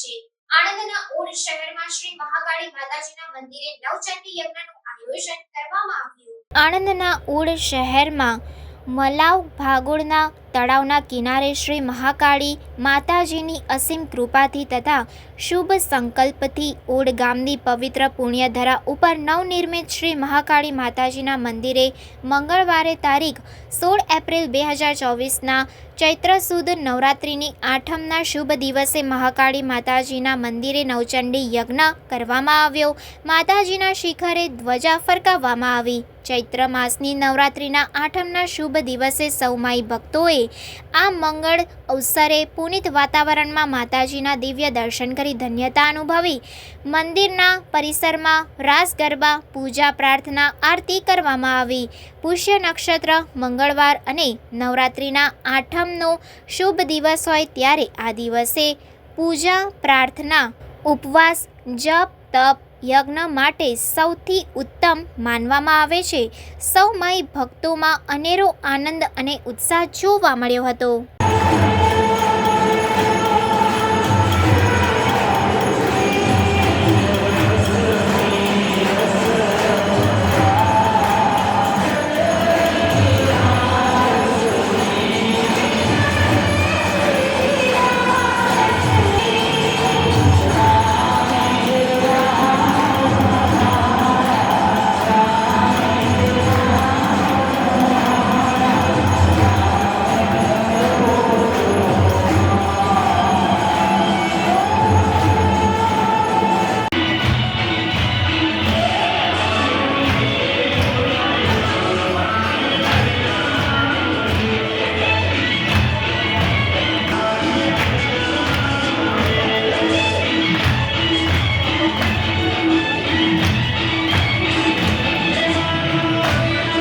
છે. આણંદના ઓડ શહેરમાં શ્રી મહાકાળી માતાજીના મંદિરે નવચંડી યજ્ઞનું આયોજન કરવામાં આવ્યું. આણંદના ઓડ શહેરમાં મલાવ ભાગોળના તળાવના કિનારે શ્રી મહાકાળી માતાજીની અસીમ કૃપાથી તથા શુભ સંકલ્પથી ઓડ ગામની પવિત્ર પુણ્યધરા ઉપર નવનિર્મિત શ્રી મહાકાળી માતાજીના મંદિરે મંગળવારે તારીખ સોળ એપ્રિલ બે હજાર ચોવીસના ચૈત્ર સુદ નવરાત્રિની આઠમના શુભ દિવસે મહાકાળી માતાજીના મંદિરે નવચંડી યજ્ઞ કરવામાં આવ્યો. માતાજીના શિખરે ધ્વજા ફરકાવવામાં આવી. ચૈત્ર માસની નવરાત્રિના આઠમના શુભ દિવસે સૌ માઈ ભક્તોએ આ મંગળ અવસરે પુનિત વાતાવરણમાં માતાજીના દિવ્ય દર્શન કરી ધન્યતા અનુભવી. મંદિરના પરિસરમાં રાસ ગરબા, પૂજા પ્રાર્થના, આરતી કરવામાં આવી. પુષ્ય નક્ષત્ર, મંગળવાર અને નવરાત્રિના આઠમનો શુભ દિવસ હોય ત્યારે આ દિવસે પૂજા પ્રાર્થના, ઉપવાસ, જપ, તપ યજ્ઞ માટે સૌથી ઉત્તમ માનવામાં આવે છે. સૌમય ભક્તોમાં અનેરો આનંદ અને ઉત્સાહ જોવા મળ્યો હતો.